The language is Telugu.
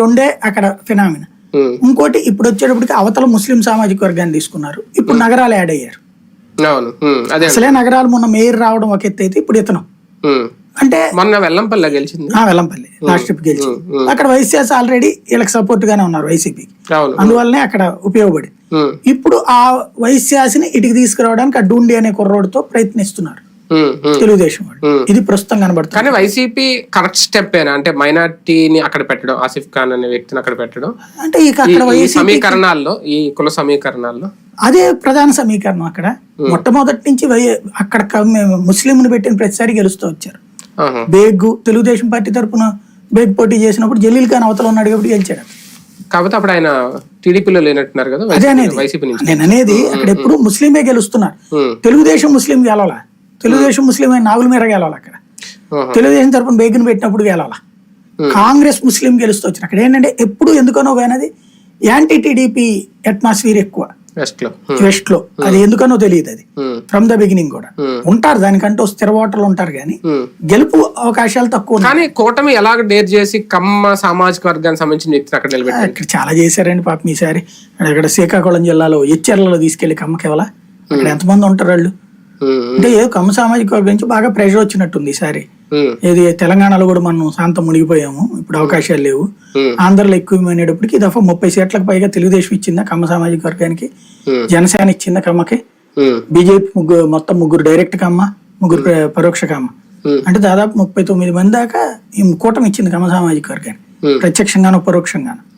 రెండే అక్కడ ఫినామిన. ఇంకోటి ఇప్పుడు వచ్చేటప్పటికి అవతల ముస్లిం సామాజిక వర్గాన్ని తీసుకున్నారు. ఇప్పుడు నగరాలు యాడ్ అయ్యారు. అసలే నగరాలు మొన్న మేయర్ రావడం ఒక ఎత్తు అయితే ఇప్పుడు ఇతను. అంటే మొన్న వెల్లంపల్లి గెలిచింది. వెల్లంపల్లి. లాస్ట్ ట్రిప్ గెలిచి అక్కడ వైసీఎస్ ఆల్రెడీ వీళ్ళకి సపోర్ట్ గానే ఉన్నారు వైసీపీకి. అందువల్లనే అక్కడ ఉపయోగపడి ఉమ్, ఇప్పుడు ఆ వైశ్యాసిని ఇటుకి తీసుకురావడానికి ఆ డూండి అనే కుర్రోడితో ప్రయత్నిస్తున్నారు. తెలుగుదేశం వాళ్ళు. ఇది ప్రస్తుతం కనబడుతుంది. కానీ వైసీపీ కరెక్ట్ స్టెప్ ఏనా? అంటే మైనార్టీని అక్కడ పెట్టడం ఆసిఫ్ ఖాన్ అనే వ్యక్తిని అక్కడ పెట్టడం? అంటే ఇక ఈ- అక్కడ సమీకరణాల్లో ఈ కుల సమీకరణాల్లో? అదే ప్రధాన సమీకరణం అక్కడ. మొట్టమొదటి నుంచి వై అక్కడ క- ముస్లింని పెట్టిన ప్రతిసారి గెలుస్తూ వచ్చారు. బేగ్ తెలుగుదేశం పార్టీ తరపున బేగ్ పోటీ చేసినప్పుడు జలీల్ ఖాన్ అవతల ఉన్నాడు కాబట్టి గెలిచాడు. కాకపోతే అప్పుడు ఆయన టీడీపీలో లేనట్టున్నారు కదా అదే వైసీపీ- అనేది. వైసీపీ నుంచి. నేను అనేది అక్కడ ఎప్పుడు ముస్లిమే గెలుస్తున్నారు. తెలుగుదేశం ముస్లిం గెలవాల? తెలుగుదేశం ముస్లిం అయిన నాగుల మీద గెలవాలి అక్కడ. తెలుగుదేశం తరపున బేగ్ని పెట్టినప్పుడు గెలవాల. కాంగ్రెస్ ముస్లిం గెలుస్తూ వచ్చారు అక్కడ ఏంటంటే ఎప్పుడు ఎందుకనో పోయినది యాంటీ టీడీపీ అట్మాస్ఫియర్ ఎక్కువ. వెస్ట్లో. అది ఎందుకనో తెలియదు అది. ఫ్రమ్ ద బిగినింగ్ కూడా. ఉంటారు దానికంటూ స్థిర ఓటర్లు ఉంటారు కానీ. గెలుపు అవకాశాలు తక్కువ కానీ కూటమి ఎలాగ డేర్ చేసి కమ్మ సామాజిక వర్గానికి సంబంధించిన వ్యక్తిని అక్కడ నిలబెట్టారు? అక్కడ చాలా చేశారండి పాపం ఈసారి. అక్కడ శ్రీకాకుళం జిల్లాలో ఎచ్చెర్లలో తీసుకెళ్ళి కమ్మకేవల అక్కడ ఎంతమంది ఉంటారు వాళ్ళు? అంటే ఏదో కమ్మ సామాజిక వర్గం నుంచి బాగా ప్రెషర్ వచ్చినట్టుంది ఈసారి. ఏది తెలంగాణలో కూడా మనం శాంతం మునిగిపోయాము. ఇప్పుడు అవకాశాలు లేవు. ఆంధ్రలో ఎక్కువ అనేటప్పటికి ఈ దఫా ముప్పై సీట్లకు పైగా తెలుగుదేశం ఇచ్చిందా కమ్మ సామాజిక వర్గానికి? జనసేన ఇచ్చిందా కమ్మకి? బీజేపీ ముగ్గురు మొత్తం ముగ్గురు డైరెక్ట్ కమ్మ ముగ్గురు ప్ర- పరోక్ష కమ్మ. అంటే దాదాపు ముప్పై తొమ్మిది మంది దాకా ఈ కూటమి ఇచ్చింది కమ్మ సామాజిక వర్గానికి. ప్రత్యక్షంగాను పరోక్షంగాను.